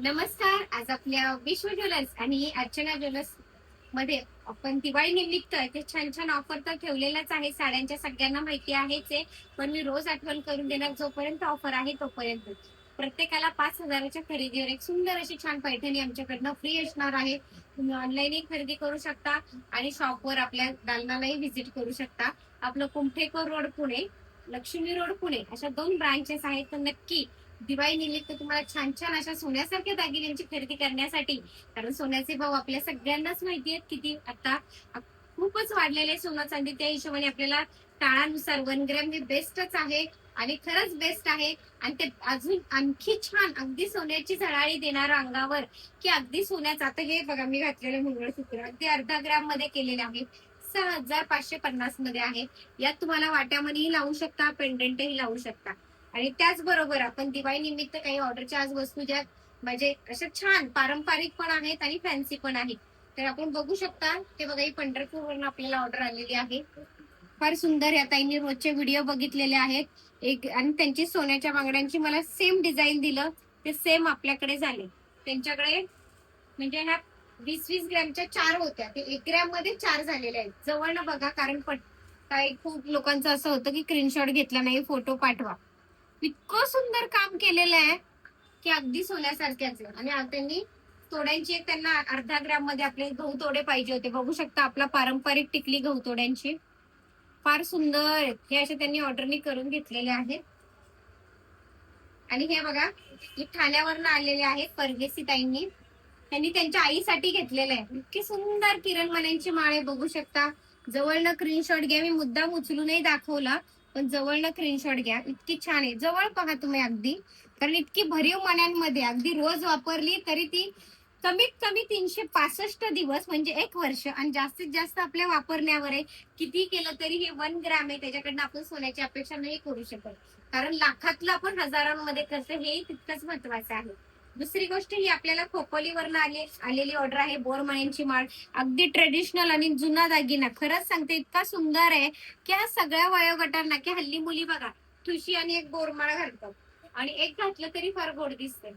नमस्कार आज आपल्या विश्व ज्वेलर्स आणि अर्चना ज्वेलर्समध्ये आपण दिवाळी निमित्त ते छान छान ऑफर तर ठेवलेल्याच आहे. साड्यांच्या सगळ्यांना माहिती आहेच आहे. पण मी रोज आठवण करून देणार जोपर्यंत ऑफर आहे तोपर्यंत. प्रत्येकाला पाच हजाराच्या खरेदीवर एक सुंदर अशी छान पैठणी आमच्याकडनं फ्री असणार आहे. तुम्ही ऑनलाईनही खरेदी करू शकता आणि शॉपवर आपल्या दालनालाही व्हिजिट करू शकता. आपलं कुमठेकर रोड पुणे लक्ष्मी रोड पुणे अशा दोन ब्रांचेस आहेत. तर नक्की दिवाळी निमित्त तुम्हाला छान छान अशा सोन्यासारख्या दागिन्यांची खरेदी करण्यासाठी कारण सोन्याचे भाव आपल्या सगळ्यांनाच माहिती आहेत किती आता खूपच वाढलेले सोनं चांदी. त्या हिशोबाने आपल्याला काळानुसार वन ग्रॅम हे बेस्टच आहे आणि खरंच बेस्ट आहे. आणि ते अजून आणखी छान अगदी सोन्याची झळाळी देणार अंगावर की अगदी सोन्याचं. आता हे बघा मी घातलेलं मंगळसूत्र अगदी अर्धा ग्रॅममध्ये केलेले आहे. सहा हजार पाचशे पन्नासमध्ये आहे. यात तुम्हाला वाट्यामध्येही लावू शकता पेंडंटही लावू शकता. आणि त्याचबरोबर आपण दिवाळी निमित्त काही ऑर्डरच्या आज वस्तू ज्या म्हणजे अशा छान पारंपरिक पण आहेत आणि फॅन्सी पण आहेत. तर आपण बघू शकता ते बघा ही पंढरपूरवरून आपल्याला ऑर्डर आलेली आहे. फार सुंदर या ताईंनी रोजचे व्हिडिओ बघितलेले आहेत. एक आणि त्यांची सोन्याच्या बांगड्यांची मला सेम डिझाईन दिलं ते सेम आपल्याकडे झाले. त्यांच्याकडे म्हणजे ह्या वीस वीस ग्रॅमच्या चार होत्या. ते एक ग्रॅममध्ये चार झालेल्या आहेत. जवळनं बघा कारण पट काही खूप लोकांचं असं होतं की स्क्रीनशॉट घेतला नाही फोटो पाठवा. इतकं सुंदर काम केलेलं आहे की अगदी सोन्यासारख्याच. आणि त्यांनी तोड्यांची एक त्यांना अर्धा ग्राममध्ये आपले गहू तोडे पाहिजे होते. बघू शकता आपला पारंपरिक टिकली गहू तोड्यांची. फार सुंदर आहेत. हे असे त्यांनी ऑर्डरनी करून घेतलेले आहेत. आणि हे बघा हे ठाण्यावरनं आलेले आहेत परदेशी ताईंनी त्यांनी त्यांच्या आईसाठी घेतलेलं आहे. इतकी सुंदर किरण मण्यांची माळे बघू शकता जवळनं स्क्रीनशॉट घ्या. मी मुद्दाम उचलूनही दाखवला. पण जवळनं स्क्रीनशॉट घ्या. इतकी छान आहे. जवळ पहा तुम्ही अगदी. कारण इतकी भरीव मण्यांमध्ये अगदी रोज वापरली तरी ती कमीत कमी तीनशे पासष्ट दिवस म्हणजे एक वर्ष आणि जास्तीत जास्त आपल्या वापरण्यावर आहे. किती केलं तरी हे वन ग्रॅम आहे. त्याच्याकडनं आपण सोन्याची अपेक्षा नाही करू शकत. कारण लाखातलं आपण हजारांमध्ये करतो हे तितकंच महत्वाचं आहे. दुसरी गोष्ट ही आपल्याला खोपोलीवरनं आले आलेली ऑर्डर आहे बोरमण्यांची माळ. अगदी ट्रेडिशनल आणि जुना दागिना. खरंच सांगते इतका सुंदर आहे की हा सगळ्या वयोगटांना की हल्ली मुली बघा ठुशी आणि एक बोरमाळ घालतात. आणि एक घातलं तरी फार गोड दिसते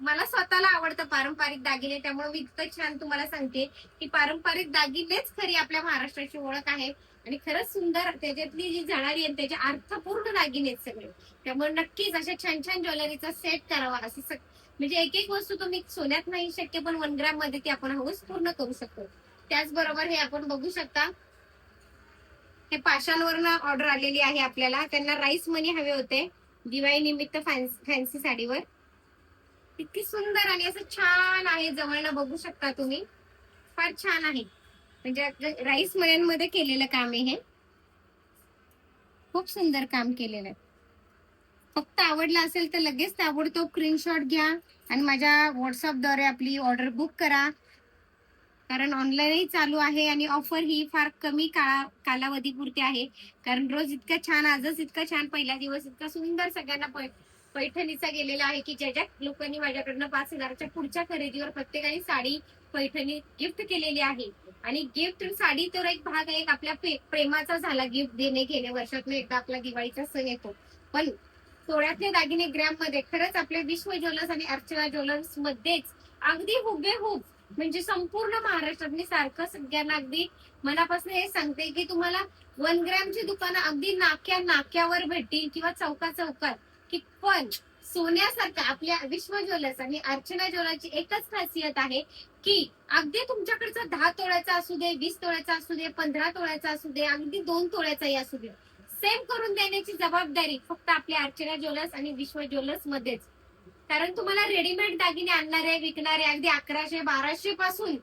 मला स्वतःला आवडतं पारंपरिक दागिने त्यामुळे मी इतकं छान तुम्हाला सांगते की पारंपरिक दागिनेच खरी आपल्या महाराष्ट्राची ओळख आहे. आणि खरंच सुंदर त्याच्यातली जी जाणारी आहे त्याचे अर्थपूर्ण दागिने आहेत सगळे. त्यामुळे नक्कीच अशा छान छान ज्वेलरीचा सेट करावा. असं सग- म्हणजे एक एक वस्तू तुम्ही सोन्यात नाही शक्य पण वन ग्रॅममध्ये ती आपण हवस पूर्ण करू शकतो. त्याचबरोबर हे आपण बघू शकता हे पाषाणवरनं ऑर्डर आलेली आहे आपल्याला. त्यांना राईस मनी हवे होते दिवाळी निमित्त फॅन्सी साडीवर. इतकी सुंदर आणि असं छान आहे जवळनं बघू शकता तुम्ही. फार छान आहे. म्हणजे राईस मळ्यांमध्ये केलेलं काम आहे हे. खूप सुंदर काम केलेलं आहे. फक्त आवडलं असेल तर लगेच ताबडतोब स्क्रीनशॉट घ्या आणि माझ्या व्हॉट्सअपद्वारे आपली ऑर्डर बुक करा. कारण ऑनलाईनही चालू आहे आणि ऑफर ही फार कमी काळा कालावधीपुरती आहे. कारण रोज इतका छान आजच इतका छान पहिला दिवस इतका सुंदर सगळ्यांना पै- पैठणीचा गेलेला आहे की ज्या ज्या लोकांनी माझ्याकडनं पाच हजाराच्या पुढच्या खरेदीवर प्रत्येकाने साडी पैठणी गिफ्ट केलेली आहे. आणि गिफ्ट साडी तर एक भाग आहे एक आपल्या प्रे- प्रेमाचा झाला गिफ्ट देणे घेणे वर्षातून एकदा आपला दिवाळीचा सण येतो. पण तोळ्यातले दागिने ग्रॅममध्ये खरंच आपल्या विश्व ज्वेलर्स आणि अर्चना ज्वेलर्स मध्येच अगदी हुबेहूब म्हणजे संपूर्ण महाराष्ट्रात मी सारखं सगळ्यांना अगदी मनापासून हे सांगते की तुम्हाला वन ग्रॅमची दुकानं अगदी नाक्या नाक्यावर भेटतील किंवा चौका चौकात की पण सोन्यासारखं आपल्या विश्व ज्वेलर्स आणि अर्चना ज्वेलर्सची एकच खासियत आहे की अगदी तुमच्याकडचा दहा तोळ्याचा असू दे वीस तोळ्याचा असू दे पंधरा तोळ्याचा असू दे अगदी दोन तोळ्याचाही असू दे. सेम करून देण्याची जबाबदारी फक्त आपल्या अर्चना ज्वेलर्स आणि विश्व ज्वेलर्स मध्येच. कारण तुम्हाला रेडीमेड दागिने आणणारे विकणारे अगदी अकराशे बाराशे पासून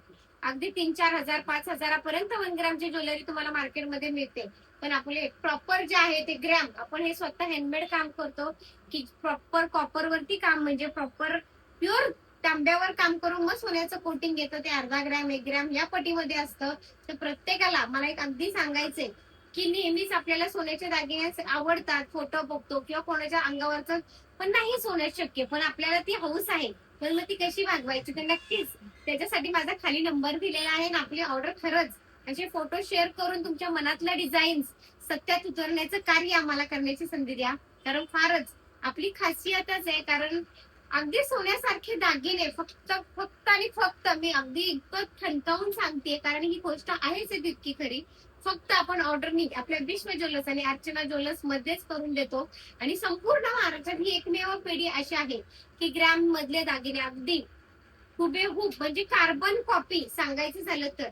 अगदी तीन चार हजार पाच हजारापर्यंत वन ग्रॅमची ज्वेलरी तुम्हाला मार्केटमध्ये मिळते. पण आपले प्रॉपर जे आहे ते ग्रॅम आपण हे स्वतः हँडमेड काम करतो की प्रॉपर कॉपर वरती काम म्हणजे प्रॉपर प्युअर तांब्यावर काम करून मग सोन्याचं कोटिंग येतं ते अर्धा ग्रॅम एक ग्रॅम या पटीमध्ये असतं. तर प्रत्येकाला मला एक अगदी सांगायचंय की नेहमीच आपल्याला सोन्याचे दागिने आवडतात फोटो बघतो किंवा कोणाच्या अंगावरचं पण नाही सोन्यात शक्य पण आपल्याला ती हौस आहे. पण मग ती कशी भागवायची? तर नक्कीच त्याच्यासाठी माझा खाली नंबर दिलेला आहे ना आपली ऑर्डर खरंच असे फोटो शेअर करून तुमच्या मनातल्या डिझाईन्स सत्यात उतरण्याचं कार्य आम्हाला करण्याची संधी द्या. कारण फारच आपली खासियतच आहे. कारण अगदी सोन्यासारखे दागिने फक्त फक्त आणि फक्त मी अगदी इतकं ठणकावून सांगते. कारण ही गोष्ट आहेच आहे तितकी खरी. फक्त आपण ऑर्डर आपल्या विश्व ज्वेलर्स आणि अर्चना ज्वेलर्स मध्येच करून देतो. आणि संपूर्ण महाराष्ट्रात ही एकमेव पिढी अशी आहे की ग्रॅम मधले दागिने अगदी हुबेहूब म्हणजे कार्बन कॉपी सांगायचं झालं तर.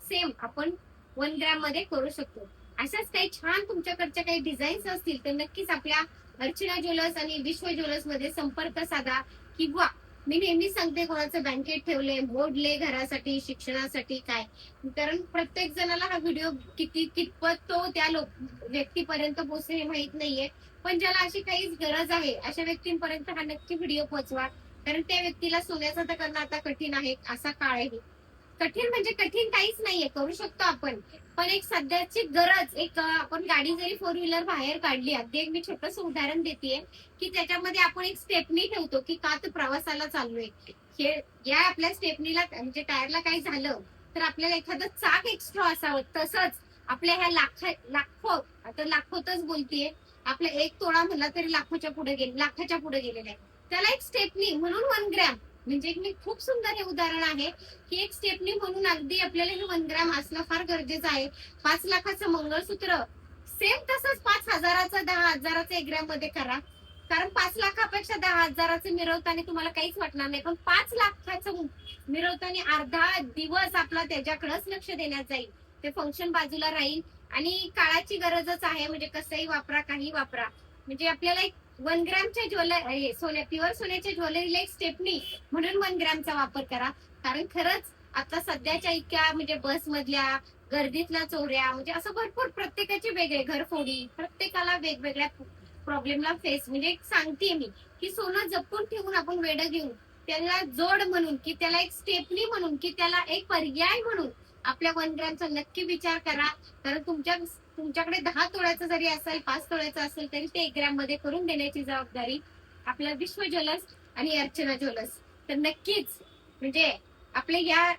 सेम आपण वन ग्रॅममध्ये करू शकतो. अशाच काही छान तुमच्याकडच्या काही डिझाईन्स असतील तर नक्कीच आपल्या अर्चना ज्वेलर्स आणि विश्व ज्वेलर्समध्ये संपर्क साधा. किंवा मी नेहमी सांगते कोणाचं बँकेत ठेवले मोडले घरासाठी शिक्षणासाठी काय. कारण प्रत्येक जणाला हा व्हिडिओ किती कितपत तो त्या लोक व्यक्तीपर्यंत पोहोचणे हे माहीत नाहीये. पण ज्याला अशी काहीच गरज आहे अशा व्यक्तींपर्यंत हा नक्की व्हिडिओ पोहोचवा. कारण त्या व्यक्तीला सोन्याचं तर करणं आता कठीण आहे असा काळ आहे. कठीण म्हणजे कठीण काहीच नाहीये करू शकतो आपण. पण एक सध्याची गरज एक आपण गाडी जरी फोर व्हीलर बाहेर काढली अगदी एक मी छोटस उदाहरण देते की त्याच्यामध्ये आपण एक स्टेपनी ठेवतो की का तर प्रवासाला चाललोय? हे या आपल्या स्टेपनीला म्हणजे टायरला काही झालं तर आपल्याला एखादं चाक एक्स्ट्रा असावं. तसंच आपल्या ह्या लाख लाखो आता लाखोतच बोलतीये. आपला एक तोडा म्हणला तरी लाखोच्या पुढे गेले लाखाच्या पुढे गेलेला आहे. त्याला एक स्टेपनी म्हणून वन ग्रॅम म्हणजे एक मी खूप सुंदर हे उदाहरण आहे. की एक स्टेपनी म्हणून अगदी आपल्याला हे वन ग्रॅम असणं फार गरजेचं आहे. पाच लाखाचं मंगळसूत्र सेम तसंच पाच हजाराचं दहा हजाराचं एक ग्रॅममध्ये करा. कारण पाच लाखापेक्षा दहा हजाराचं मिरवताना तुम्हाला काहीच वाटणार नाही. पण पाच लाखाचं मिरवताना अर्धा दिवस आपला त्याच्याकडेच लक्ष देण्यात जाईल. ते फंक्शन बाजूला राहील. आणि काळाची गरजच आहे. म्हणजे कसंही वापरा काही वापरा. म्हणजे आपल्याला एक वन ग्रॅमच्या ज्वेलरी सोन्या प्युअर सोन्याच्या ज्वेलरीला एक स्टेपनी म्हणून वन ग्रॅमचा वापर करा. कारण खरंच आता सध्याच्या इतक्या म्हणजे बस मधल्या गर्दीतल्या चोऱ्या म्हणजे असं भरपूर प्रत्येकाचे वेगळे घरफोडी प्रत्येकाला वेगवेगळ्या प्रॉब्लेमला फेस म्हणजे एक सांगते मी की सोनं जपून ठेवून आपण वेड घेऊन त्याला जोड म्हणून की त्याला एक स्टेपनी म्हणून की त्याला एक पर्याय म्हणून आपल्या वन ग्रॅमचा नक्की विचार करा. कारण तुमच्या तुमच्याकडे दहा तोळ्याचं जरी असेल पाच तोळ्याचं असेल तरी ते एक ग्रॅममध्ये करून देण्याची जबाबदारी आपल्या विश्व ज्वेलर्स आणि अर्चना ज्वेलर्स. तर नक्कीच म्हणजे आपल्या या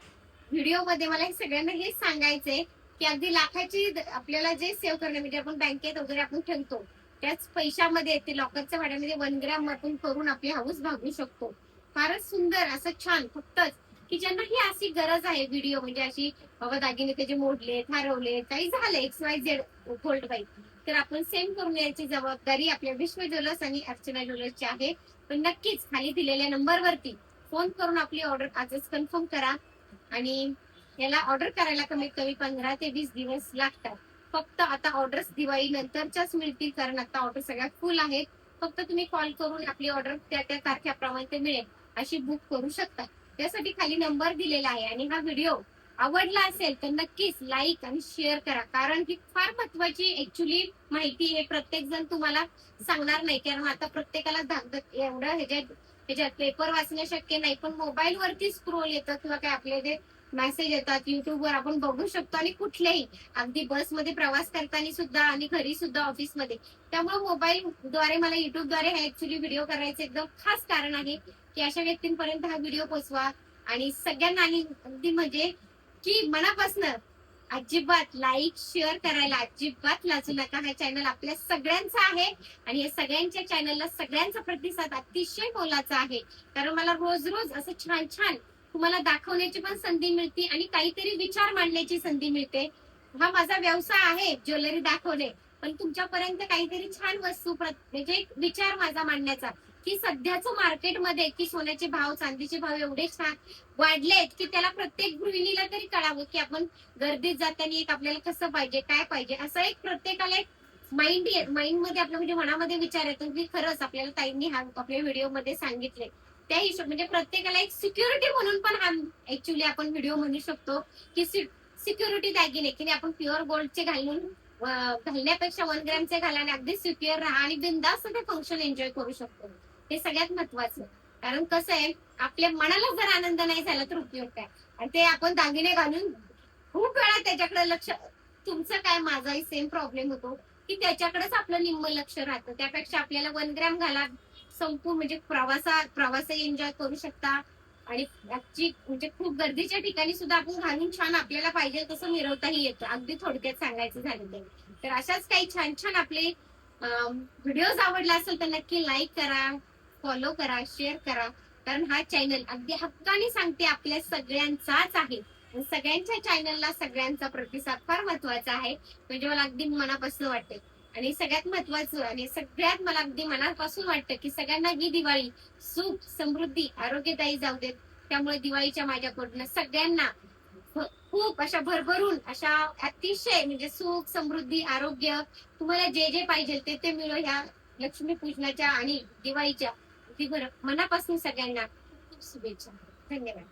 व्हिडिओमध्ये मला हे सगळ्यांना हेच सांगायचंय की अगदी लाखाची आपल्याला जे सेव्ह करणे म्हणजे आपण बँकेत वगैरे आपण ठेवतो त्याच पैशामध्ये ते लॉकरच्या भाड्यामध्ये वन ग्रॅम आपण करून आपली हाऊस भागू शकतो. फारच सुंदर असं छान फक्तच की ज्यांना ही अशी गरज आहे व्हिडिओ म्हणजे अशी बाबा दागिने त्याचे मोडले हरवले काही झालं X Y Z gold bike तर आपण सेम करून याची जबाबदारी आपल्या विश्व ज्वेलर्स आणि अर्चना ज्वेलर्सची आहे. पण नक्कीच खाली दिलेल्या नंबरवरती फोन करून आपली ऑर्डर आजच कन्फर्म करा. आणि याला ऑर्डर करायला कमीत कमी पंधरा ते वीस दिवस लागतात. फक्त आता ऑर्डर्स दिवाळी नंतरच्याच मिळतील कारण आता ऑर्डर सगळ्या फुल आहेत. फक्त तुम्ही कॉल करून आपली ऑर्डर त्या त्या तारखेप्रमाणे ते मिळेल. अशी बुक करू शकता. त्यासाठी खाली नंबर दिलेला आहे आणि हा व्हिडिओ आवडला असेल तर नक्कीच लाईक आणि शेअर करा. कारण ही फार महत्वाची ऍक्च्युली माहिती हे प्रत्येक जण तुम्हाला सांगणार नाही. कारण आता प्रत्येकाला धाकधक एवढं ह्याच्यात ह्याच्यात पेपर वाचणं शक्य नाही. पण मोबाईल वरती स्क्रोल येतं किंवा काय आपले जे मेसेज येतात युट्यूबवर आपण बघू शकतो आणि कुठल्याही अगदी बसमध्ये प्रवास करताना सुद्धा आणि घरी सुद्धा ऑफिसमध्ये त्यामुळे मोबाईल द्वारे मला युट्यूबद्वारे हे ऍक्च्युली व्हिडिओ करायचं एकदम खास कारण आहे. की अशा व्यक्तींपर्यंत हा व्हिडिओ पोचवा. आणि सगळ्यांना आणि अगदी म्हणजे की मनापासनं अजिबात लाईक शेअर करायला अजिबात लाजू नका. हा चॅनल आपल्या सगळ्यांचा आहे आणि या सगळ्यांच्या चॅनलला सगळ्यांचा प्रतिसाद अतिशय मोलाचा आहे. कारण मला रोज रोज असं छान छान तुम्हाला दाखवण्याची पण संधी मिळते आणि काहीतरी विचार मांडण्याची संधी मिळते. हा माझा व्यवसाय आहे ज्वेलरी दाखवणे. पण तुमच्यापर्यंत काहीतरी छान वस्तू म्हणजे विचार माझा मांडण्याचा. की सध्याचं मार्केटमध्ये की सोन्याचे भाव चांदीचे भाव एवढे छान वाढलेत की त्याला प्रत्येक गृहिणीला तरी कळावं की आपण गर्दीत जाताना एक आपल्याला कसं पाहिजे काय पाहिजे असं एक प्रत्येकाला एक माइंड माइंडमध्ये आपल्या म्हणजे मनामध्ये विचार येतो की खरंच आपल्याला ताईंनी हा आपल्या व्हिडिओमध्ये सांगितले त्या हिशोब म्हणजे प्रत्येकाला एक सिक्युरिटी म्हणून पण हा ऍक्च्युली आपण व्हिडिओ म्हणू शकतो की सिक्युरिटी दागिने की आपण प्युअर गोल्डचे घालून घालण्यापेक्षा वन ग्रॅमचे घाला अगदी सिक्युअर राहा आणि बिंदास्त ते फंक्शन एन्जॉय करू शकतो. हे सगळ्यात महत्वाचं कारण कसं आहे आपल्या मनाला जर आनंद नाही झाला तर उपयोग काय? आणि ते आपण दागिने घालून खूप वेळा त्याच्याकडे लक्ष तुमचं काय माझाही सेम प्रॉब्लेम होतो की त्याच्याकडेच आपलं निम्म लक्ष राहतं. त्यापेक्षा आपल्याला वन ग्रॅम घाला संपूर्ण म्हणजे प्रवासा प्रवासही एन्जॉय करू शकता. आणि आजची म्हणजे खूप गर्दीच्या ठिकाणी सुद्धा आपण घालून छान आपल्याला पाहिजे तसं मिरवताही येतं. अगदी थोडक्यात सांगायचं झालं तर. तर अशाच काही छान छान आपले व्हिडिओज आवडला असेल तर नक्की लाईक करा. फॉलो करा शेअर करा. कारण हा चॅनल अगदी हक्काने सांगते आपल्या सगळ्यांचाच आहे. सगळ्यांच्या चॅनलला सगळ्यांचा प्रतिसाद फार महत्त्वाचा आहे. म्हणजे मला अगदी मनापासून वाटते. आणि सगळ्यात महत्वाचं आणि सगळ्यात मला अगदी मनापासून वाटतं की सगळ्यांना ही दिवाळी सुख समृद्धी आरोग्यदायी जाऊ देत. त्यामुळे दिवाळीच्या माझ्याकडून सगळ्यांना खूप अशा भरभरून अशा अतिशय म्हणजे सुख समृद्धी आरोग्य तुम्हाला जे जे पाहिजे ते ते मिळो ह्या लक्ष्मी पूजनाच्या आणि दिवाळीच्या. अगदी बरं. मनापासून सगळ्यांना खूप खूप शुभेच्छा. धन्यवाद.